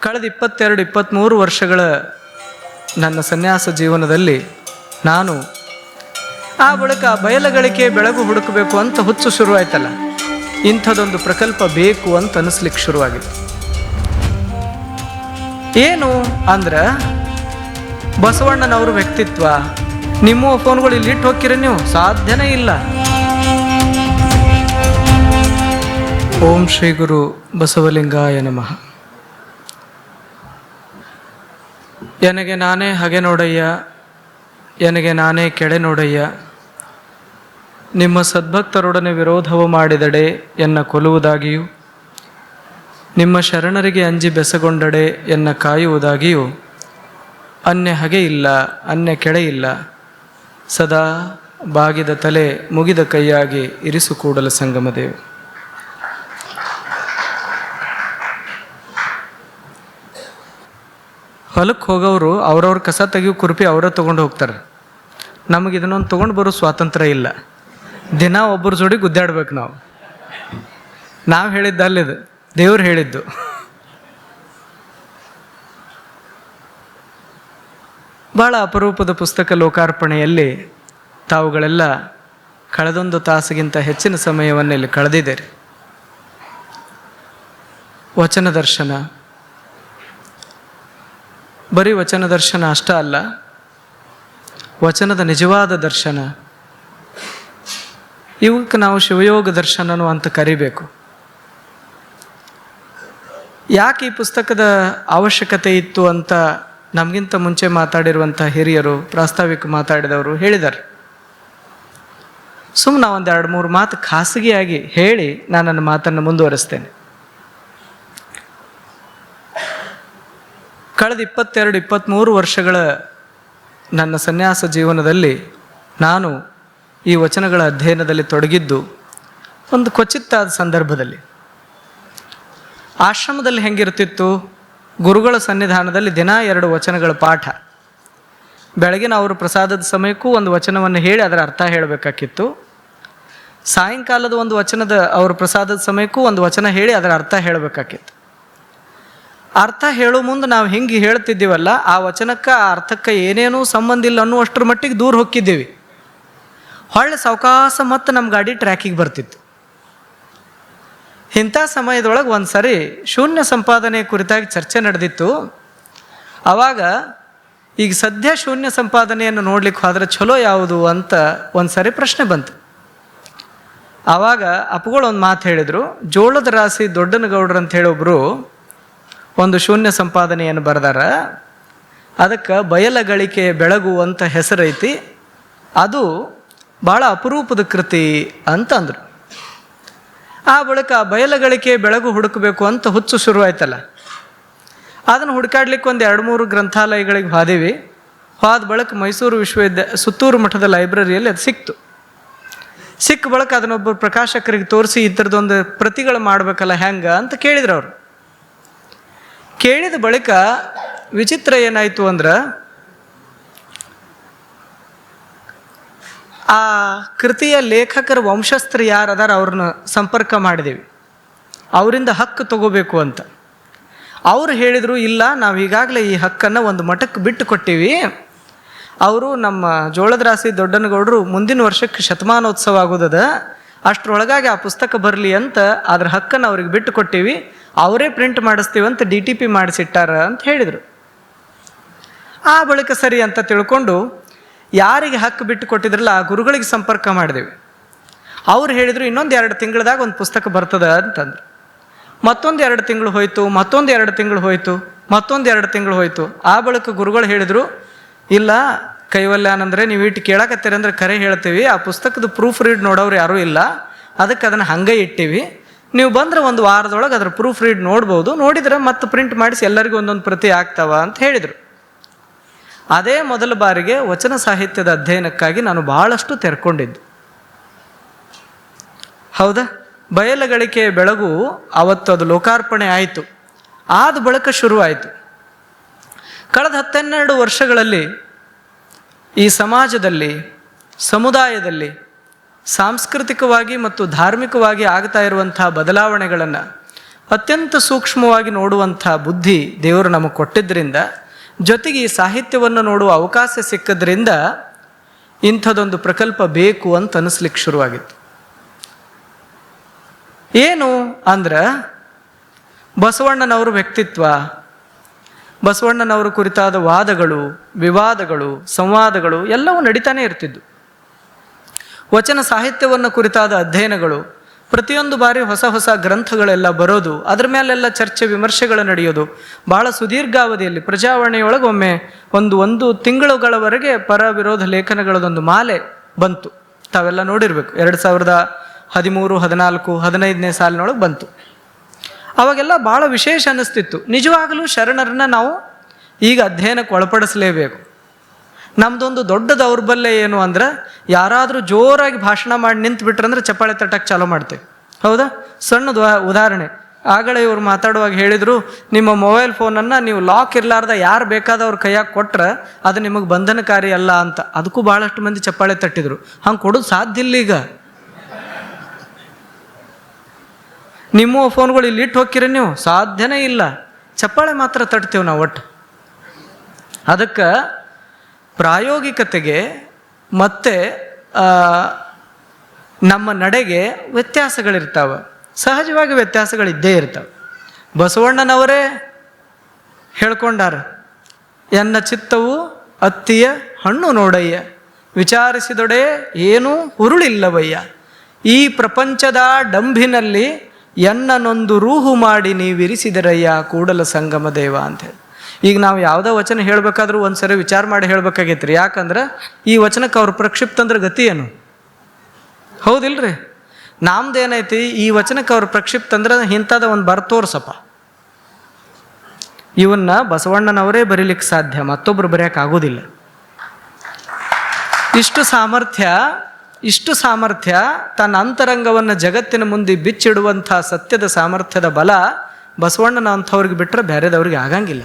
ಕಳೆದ ಇಪ್ಪತ್ತೆರಡು ಇಪ್ಪತ್ತ್ಮೂರು ವರ್ಷಗಳ ನನ್ನ ಸನ್ಯಾಸ ಜೀವನದಲ್ಲಿ ನಾನು ಆ ಬಳಿಕ ಬಯಲಗಳಿಕೆ ಬೆಳಗು ಹುಡುಕಬೇಕು ಅಂತ ಹುಚ್ಚು ಶುರುವಾಯ್ತಲ್ಲ. ಇಂಥದೊಂದು ಪ್ರಕಲ್ಪ ಬೇಕು ಅಂತ ಅನಿಸ್ಲಿಕ್ಕೆ ಶುರುವಾಗಿತ್ತು. ಏನು ಅಂದ್ರೆ, ಬಸವಣ್ಣನವರು ವ್ಯಕ್ತಿತ್ವ ನಿಮ್ಮ ಫೋನ್ಗಳು ಇಲ್ಲಿ ಇಟ್ಟು ಹೋಗ್ತೀರ ನೀವು? ಸಾಧ್ಯನೇ ಇಲ್ಲ. ಓಂ ಶ್ರೀ ಗುರು ಬಸವಲಿಂಗಾಯ ನಮಃ. ಎನಗೆ ನಾನೇ ಹಗೆ ನೋಡಯ್ಯ, ಎನಗೆ ನಾನೇ ಕೆಳೆ ನೋಡಯ್ಯ. ನಿಮ್ಮ ಸದ್ಭಕ್ತರೊಡನೆ ವಿರೋಧವು ಮಾಡಿದಡೆ ಎನ್ನ ಕೊಲ್ಲುವುದಾಗಿಯೂ, ನಿಮ್ಮ ಶರಣರಿಗೆ ಅಂಜಿ ಬೆಸಗೊಂಡಡೆ ಎನ್ನ ಕಾಯುವುದಾಗಿಯೂ, ಅನ್ಯ ಹಗೆ ಇಲ್ಲ, ಅನ್ಯ ಕೆಳೆ ಇಲ್ಲ. ಸದಾ ಬಾಗಿದ ತಲೆ ಮುಗಿದ ಕೈಯಾಗಿ ಇರಿಸು ಕೂಡಲ ಸಂಗಮದೇವು. ಹೊಲಕ್ಕೆ ಹೋಗೋರು ಅವ್ರವ್ರ ಕಸ ತೆಗಿಯೋ ಕುರುಪಿ ಅವರೇ ತೊಗೊಂಡು ಹೋಗ್ತಾರೆ. ನಮಗೆ ಇದನ್ನೊಂದು ತೊಗೊಂಡು ಬರೋ ಸ್ವಾತಂತ್ರ್ಯ ಇಲ್ಲ. ದಿನ ಒಬ್ಬರ ಜೋಡಿ ಗುದ್ದಾಡ್ಬೇಕು ನಾವು. ನಾವು ಹೇಳಿದ್ದು ಅಲ್ಲಿದು. ದೇವ್ರು ಹೇಳಿದ್ದು. ಭಾಳ ಅಪರೂಪದ ಪುಸ್ತಕ ಲೋಕಾರ್ಪಣೆಯಲ್ಲಿ ತಾವುಗಳೆಲ್ಲ ಕಳೆದೊಂದು ತಾಸಿಗಿಂತ ಹೆಚ್ಚಿನ ಸಮಯವನ್ನು ಇಲ್ಲಿ ಕಳೆದಿದ್ದೀರಿ. ವಚನ ದರ್ಶನ ಬರೀ ವಚನ ದರ್ಶನ ಅಷ್ಟ ಅಲ್ಲ, ವಚನದ ನಿಜವಾದ ದರ್ಶನ. ಇವಕ್ಕೆ ನಾವು ಶಿವಯೋಗ ದರ್ಶನನು ಅಂತ ಕರಿಬೇಕು. ಯಾಕೆ ಈ ಪುಸ್ತಕದ ಅವಶ್ಯಕತೆ ಇತ್ತು ಅಂತ ನಮಗಿಂತ ಮುಂಚೆ ಮಾತಾಡಿರುವಂಥ ಹಿರಿಯರು, ಪ್ರಾಸ್ತಾವಿಕ ಮಾತಾಡಿದವರು ಹೇಳಿದ್ದಾರೆ. ಸುಮ್ಮನೆ ಒಂದು ಎರಡು ಮೂರು ಮಾತು ಖಾಸಗಿಯಾಗಿ ಹೇಳಿ ನಾನು ನನ್ನ ಮಾತನ್ನು ಮುಂದುವರಿಸ್ತೇನೆ. ಕಳೆದ ಇಪ್ಪತ್ತೆರಡು ಇಪ್ಪತ್ತ್ಮೂರು ವರ್ಷಗಳ ನನ್ನ ಸನ್ಯಾಸ ಜೀವನದಲ್ಲಿ ನಾನು ಈ ವಚನಗಳ ಅಧ್ಯಯನದಲ್ಲಿ ತೊಡಗಿದ್ದು ಒಂದು ಕ್ವಚಿತ್ತಾದ ಸಂದರ್ಭದಲ್ಲಿ. ಆಶ್ರಮದಲ್ಲಿ ಹೆಂಗಿರ್ತಿತ್ತು? ಗುರುಗಳ ಸನ್ನಿಧಾನದಲ್ಲಿ ದಿನ ಎರಡು ವಚನಗಳ ಪಾಠ. ಬೆಳಗಿನ ಅವರು ಪ್ರಸಾದದ ಸಮಯಕ್ಕೂ ಒಂದು ವಚನವನ್ನು ಹೇಳಿ ಅದರ ಅರ್ಥ ಹೇಳಬೇಕಾಗಿತ್ತು. ಸಾಯಂಕಾಲದ ಒಂದು ವಚನದ ಅವರು ಪ್ರಸಾದದ ಸಮಯಕ್ಕೂ ಒಂದು ವಚನ ಹೇಳಿ ಅದರ ಅರ್ಥ ಹೇಳಬೇಕಾಗಿತ್ತು. ಅರ್ಥ ಹೇಳೋ ಮುಂದೆ ನಾವು ಹೆಂಗೆ ಹೇಳ್ತಿದ್ದೀವಲ್ಲ, ಆ ವಚನಕ್ಕೆ ಆ ಅರ್ಥಕ್ಕೆ ಏನೇನೂ ಸಂಬಂಧ ಇಲ್ಲ ಅನ್ನುವಷ್ಟರ ಮಟ್ಟಿಗೆ ದೂರ ಹೊಕ್ಕಿದ್ದೀವಿ ಹೊಳ್ಳೆ ಸಾವಕಾಸ ಮತ್ತು ನಮ್ಮ ಗಾಡಿ ಟ್ರ್ಯಾಕಿಗೆ ಬರ್ತಿತ್ತು. ಇಂಥ ಸಮಯದೊಳಗೆ ಒಂದು ಸರಿ ಶೂನ್ಯ ಸಂಪಾದನೆ ಕುರಿತಾಗಿ ಚರ್ಚೆ ನಡೆದಿತ್ತು. ಆವಾಗ ಈಗ ಸದ್ಯ ಶೂನ್ಯ ಸಂಪಾದನೆಯನ್ನು ನೋಡ್ಲಿಕ್ಕೆ ಹೋದ್ರೆ ಚಲೋ ಯಾವುದು ಅಂತ ಒಂದು ಸರಿ ಪ್ರಶ್ನೆ ಬಂತು. ಆವಾಗ ಅಪ್ಪುಗಳು ಒಂದು ಮಾತು ಹೇಳಿದರು, ಜೋಳದ ರಾಶಿ ದೊಡ್ಡನಗೌಡ್ರು ಅಂತ ಹೇಳೊಬ್ರು ಒಂದು ಶೂನ್ಯ ಸಂಪಾದನೆಯನ್ನು ಬರೆದಾರ. ಅದಕ್ಕೆ ಬಯಲಗಳಿಕೆ ಬೆಳಗು ಅಂತ ಹೆಸರೈತಿ. ಅದು ಭಾಳ ಅಪರೂಪದ ಕೃತಿ ಅಂತಂದರು. ಆ ಬಳಿಕ ಬಯಲಗಳಿಕೆ ಬೆಳಗು ಹುಡುಕಬೇಕು ಅಂತ ಹುಚ್ಚು ಶುರುವಾಯ್ತಲ್ಲ ಅದನ್ನು ಹುಡುಕಾಡ್ಲಿಕ್ಕೆ ಒಂದು ಎರಡು ಮೂರು ಗ್ರಂಥಾಲಯಗಳಿಗೆ ಹಾದಿವಿ. ಹಾದ ಬಳಿಕ ಮೈಸೂರು ವಿಶ್ವವಿದ್ಯಾ, ಸುತ್ತೂರು ಮಠದ ಲೈಬ್ರರಿಯಲ್ಲಿ ಅದು ಸಿಕ್ತು. ಸಿಕ್ಕ ಬಳಿಕ ಅದನ್ನೊಬ್ಬರು ಪ್ರಕಾಶಕರಿಗೆ ತೋರಿಸಿ ಈ ಥರದೊಂದು ಪ್ರತಿಗಳು ಮಾಡಬೇಕಲ್ಲ ಹೆಂಗೆ ಅಂತ ಕೇಳಿದ್ರು ಅವರು. ಕೇಳಿದ ಬಳಿಕ ವಿಚಿತ್ರ ಏನಾಯಿತು ಅಂದ್ರೆ, ಆ ಕೃತಿಯ ಲೇಖಕರ ವಂಶಸ್ಥರು ಯಾರದಾರ ಅವ್ರನ್ನ ಸಂಪರ್ಕ ಮಾಡಿದೀವಿ. ಅವರಿಂದ ಹಕ್ಕು ತಗೋಬೇಕು ಅಂತ. ಅವ್ರು ಹೇಳಿದರು, ಇಲ್ಲ, ನಾವು ಈಗಾಗಲೇ ಈ ಹಕ್ಕನ್ನು ಒಂದು ಮಠಕ್ಕೆ ಬಿಟ್ಟು ಕೊಟ್ಟಿವಿ. ಅವರು ನಮ್ಮ ಜೋಳದ ರಾಶಿ ದೊಡ್ಡನಗೌಡರು ಮುಂದಿನ ವರ್ಷಕ್ಕೆ ಶತಮಾನೋತ್ಸವ ಆಗೋದದ. ಅಷ್ಟರೊಳಗಾಗಿ ಆ ಪುಸ್ತಕ ಬರಲಿ ಅಂತ ಅದ್ರ ಹಕ್ಕನ್ನು ಅವ್ರಿಗೆ ಬಿಟ್ಟು ಕೊಟ್ಟಿವಿ. ಅವರೇ ಪ್ರಿಂಟ್ ಮಾಡಿಸ್ತೀವಿ ಅಂತ ಡಿ ಟಿ ಪಿ ಮಾಡಿಸಿಟ್ಟಾರ ಅಂತ ಹೇಳಿದರು. ಆ ಬಳಿಕ ಸರಿ ಅಂತ ತಿಳ್ಕೊಂಡು ಯಾರಿಗೆ ಹಕ್ಕು ಬಿಟ್ಟು ಕೊಟ್ಟಿದ್ರಲ್ಲ ಆ ಗುರುಗಳಿಗೆ ಸಂಪರ್ಕ ಮಾಡಿದೆವು. ಅವ್ರು ಹೇಳಿದರು, ಇನ್ನೊಂದು ಎರಡು ತಿಂಗಳದಾಗ ಒಂದು ಪುಸ್ತಕ ಬರ್ತದ ಅಂತಂದ್ರು. ಮತ್ತೊಂದು ಎರಡು ತಿಂಗಳು ಹೋಯಿತು, ಮತ್ತೊಂದು ಎರಡು ತಿಂಗಳು ಹೋಯ್ತು, ಮತ್ತೊಂದು ಎರಡು ತಿಂಗಳು ಹೋಯಿತು. ಆ ಬಳಿಕ ಗುರುಗಳು ಹೇಳಿದರು, ಇಲ್ಲ, ಕೈವಲ್ಯಾನಂದ್ರೆ ನೀವು ಇಟ್ಟು ಕೇಳಕತ್ತೀರಿ ಅಂದ್ರೆ ಕರೆ ಹೇಳ್ತೀವಿ, ಆ ಪುಸ್ತಕದ ಪ್ರೂಫ್ ರೀಡ್ ನೋಡೋರು ಯಾರೂ ಇಲ್ಲ, ಅದಕ್ಕೆ ಅದನ್ನು ಹಂಗೆ ಇಟ್ಟಿವಿ. ನೀವು ಬಂದರೆ ಒಂದು ವಾರದೊಳಗೆ ಅದರ ಪ್ರೂಫ್ ರೀಡ್ ನೋಡ್ಬೋದು. ನೋಡಿದ್ರೆ ಮತ್ತೆ ಪ್ರಿಂಟ್ ಮಾಡಿಸಿ ಎಲ್ಲರಿಗೂ ಒಂದೊಂದು ಪ್ರತಿ ಆಗ್ತಾವ ಅಂತ ಹೇಳಿದರು. ಅದೇ ಮೊದಲ ಬಾರಿಗೆ ವಚನ ಸಾಹಿತ್ಯದ ಅಧ್ಯಯನಕ್ಕಾಗಿ ನಾನು ಬಹಳಷ್ಟು ತೆರ್ಕೊಂಡಿದ್ದು. ಹೌದಾ? ಬಯಲಗಳಿಕೆ ಬೆಳಗು ಅವತ್ತು ಅದು ಲೋಕಾರ್ಪಣೆ ಆಯಿತು. ಆದ ಬಳಿಕ ಶುರುವಾಯಿತು. ಕಳೆದ ಹತ್ತೆರಡು ವರ್ಷಗಳಲ್ಲಿ ಈ ಸಮಾಜದಲ್ಲಿ, ಸಮುದಾಯದಲ್ಲಿ ಸಾಂಸ್ಕೃತಿಕವಾಗಿ ಮತ್ತು ಧಾರ್ಮಿಕವಾಗಿ ಆಗ್ತಾ ಇರುವಂತಹ ಬದಲಾವಣೆಗಳನ್ನು ಅತ್ಯಂತ ಸೂಕ್ಷ್ಮವಾಗಿ ನೋಡುವಂಥ ಬುದ್ಧಿ ದೇವರು ನಮಗೆ ಕೊಟ್ಟಿದ್ದರಿಂದ ಜೊತೆಗೆ ಈ ಸಾಹಿತ್ಯವನ್ನು ನೋಡುವ ಅವಕಾಶ ಸಿಕ್ಕದ್ರಿಂದ ಇಂಥದೊಂದು ಪ್ರಕಲ್ಪ ಬೇಕು ಅಂತ ಅನಿಸ್ಲಿಕ್ಕೆ ಶುರುವಾಗಿತ್ತು. ಏನು ಅಂದ್ರೆ, ಬಸವಣ್ಣನವ್ರ ವ್ಯಕ್ತಿತ್ವ, ಬಸವಣ್ಣನವರ ಕುರಿತಾದ ವಾದಗಳು, ವಿವಾದಗಳು, ಸಂವಾದಗಳು ಎಲ್ಲವೂ ನಡೀತಾನೆ ಇರ್ತಿದ್ದು ವಚನ ಸಾಹಿತ್ಯವನ್ನು ಕುರಿತಾದ ಅಧ್ಯಯನಗಳು, ಪ್ರತಿಯೊಂದು ಬಾರಿ ಹೊಸ ಹೊಸ ಗ್ರಂಥಗಳೆಲ್ಲ ಬರೋದು, ಅದ್ರ ಮೇಲೆಲ್ಲ ಚರ್ಚೆ ವಿಮರ್ಶೆಗಳು ನಡೆಯೋದು, ಬಹಳ ಸುದೀರ್ಘಾವಧಿಯಲ್ಲಿ ಪ್ರಜಾವಾಣಿಯೊಳಗೊಮ್ಮೆ ಒಂದು ಒಂದು ತಿಂಗಳುಗಳವರೆಗೆ ಪರ ವಿರೋಧ ಲೇಖನಗಳದೊಂದು ಮಾಲೆ ಬಂತು. ತಾವೆಲ್ಲ ನೋಡಿರ್ಬೇಕು, ಎರಡು ಸಾವಿರದ ಹದಿಮೂರು, ಹದಿನಾಲ್ಕು, ಹದಿನೈದನೇ ಸಾಲಿನೊಳಗೆ ಬಂತು. ಅವಾಗೆಲ್ಲ ಭಾಳ ವಿಶೇಷ ಅನ್ನಿಸ್ತಿತ್ತು. ನಿಜವಾಗಲೂ ಶರಣರನ್ನ ನಾವು ಈಗ ಅಧ್ಯಯನಕ್ಕೆ ಒಳಪಡಿಸಲೇಬೇಕು. ನಮ್ದೊಂದು ದೊಡ್ಡ ದೌರ್ಬಲ್ಯ ಏನು ಅಂದ್ರೆ ಯಾರಾದರೂ ಜೋರಾಗಿ ಭಾಷಣ ಮಾಡಿ ನಿಂತು ಬಿಟ್ರಂದ್ರೆ ಚಪ್ಪಾಳೆ ತಟ್ಟಕ್ಕೆ ಚಾಲೂ ಮಾಡ್ತೇವೆ. ಹೌದಾ? ಸಣ್ಣದು ಉದಾಹರಣೆ. ಆಗಲೇ ಇವ್ರು ಮಾತಾಡುವಾಗ ಹೇಳಿದರು, ನಿಮ್ಮ ಮೊಬೈಲ್ ಫೋನನ್ನು ನೀವು ಲಾಕ್ ಇರಲಾರ್ದ ಯಾರು ಬೇಕಾದವ್ರ ಕೈಯಾಗ ಕೊಟ್ರೆ ಅದು ನಿಮಗೆ ಬಂಧನಕಾರಿ ಅಲ್ಲ ಅಂತ. ಅದಕ್ಕೂ ಭಾಳಷ್ಟು ಮಂದಿ ಚಪ್ಪಾಳೆ ತಟ್ಟಿದ್ರು. ಹಂಗೆ ಕೊಡೋದು ಸಾಧ್ಯ ಇಲ್ಲ ಈಗ. ನಿಮ್ಮ ಫೋನ್ಗಳು ಇಲ್ಲಿ ಇಟ್ಟು ಹೋಗ್ತೀರ ನೀವು. ಸಾಧ್ಯನೇ ಇಲ್ಲ. ಚಪ್ಪಾಳೆ ಮಾತ್ರ ತಟ್ತೇವೆ ನಾವು ಒಟ್ಟು. ಅದಕ್ಕೆ ಪ್ರಾಯೋಗಿಕತೆಗೆ ಮತ್ತು ನಮ್ಮ ನಡೆಗೆ ವ್ಯತ್ಯಾಸಗಳಿರ್ತಾವೆ. ಸಹಜವಾಗಿ ವ್ಯತ್ಯಾಸಗಳಿದ್ದೇ ಇರ್ತವೆ. ಬಸವಣ್ಣನವರೇ ಹೇಳ್ಕೊಂಡಾರ, ಎನ್ನ ಚಿತ್ತವು ಅತ್ತಿಯ ಹಣ್ಣು ನೋಡಯ್ಯ, ವಿಚಾರಿಸಿದೊಡೆ ಏನೂ ಹುರುಳಿಲ್ಲವಯ್ಯ. ಈ ಪ್ರಪಂಚದ ಡಂಭಿನಲ್ಲಿ ಎನ್ನನೊಂದು ರೂಹು ಮಾಡಿ ನೀವಿರಿಸಿದರಯ್ಯ ಕೂಡಲ ಸಂಗಮ ದೇವ ಅಂತೇಳಿ ಈಗ ನಾವು ಯಾವುದೋ ವಚನ ಹೇಳಬೇಕಾದ್ರೂ ಒಂದ್ಸರಿ ವಿಚಾರ ಮಾಡಿ ಹೇಳ್ಬೇಕಾಗೈತ್ರಿ. ಯಾಕಂದ್ರೆ ಈ ವಚನಕ್ಕೆ ಅವ್ರ ಪ್ರಕ್ಷಿಪ್ತ ಅಂದ್ರೆ ಗತಿ ಏನು? ಹೌದಿಲ್ರಿ? ನಮ್ದೇನೈತಿ, ಈ ವಚನಕ್ಕೆ ಅವ್ರ ಪ್ರಕ್ಷಿಪ್ತ ಅಂದ್ರೆ ಇಂಥದ ಒಂದು ಬರ್ತೋರ್ಸಪ್ಪ ಇವನ್ನ ಬಸವಣ್ಣನವರೇ ಬರೀಲಿಕ್ಕೆ ಸಾಧ್ಯ, ಮತ್ತೊಬ್ರು ಬರೆಯಕ್ಕೆ ಆಗೋದಿಲ್ಲ. ಇಷ್ಟು ಸಾಮರ್ಥ್ಯ ಇಷ್ಟು ಸಾಮರ್ಥ್ಯ, ತನ್ನ ಅಂತರಂಗವನ್ನು ಜಗತ್ತಿನ ಮುಂದೆ ಬಿಚ್ಚಿಡುವಂಥ ಸತ್ಯದ ಸಾಮರ್ಥ್ಯದ ಬಲ ಬಸವಣ್ಣನ ಅಂಥವ್ರಿಗೆ ಬಿಟ್ಟರೆ ಬೇರೆದವ್ರಿಗೆ ಆಗಂಗಿಲ್ಲ.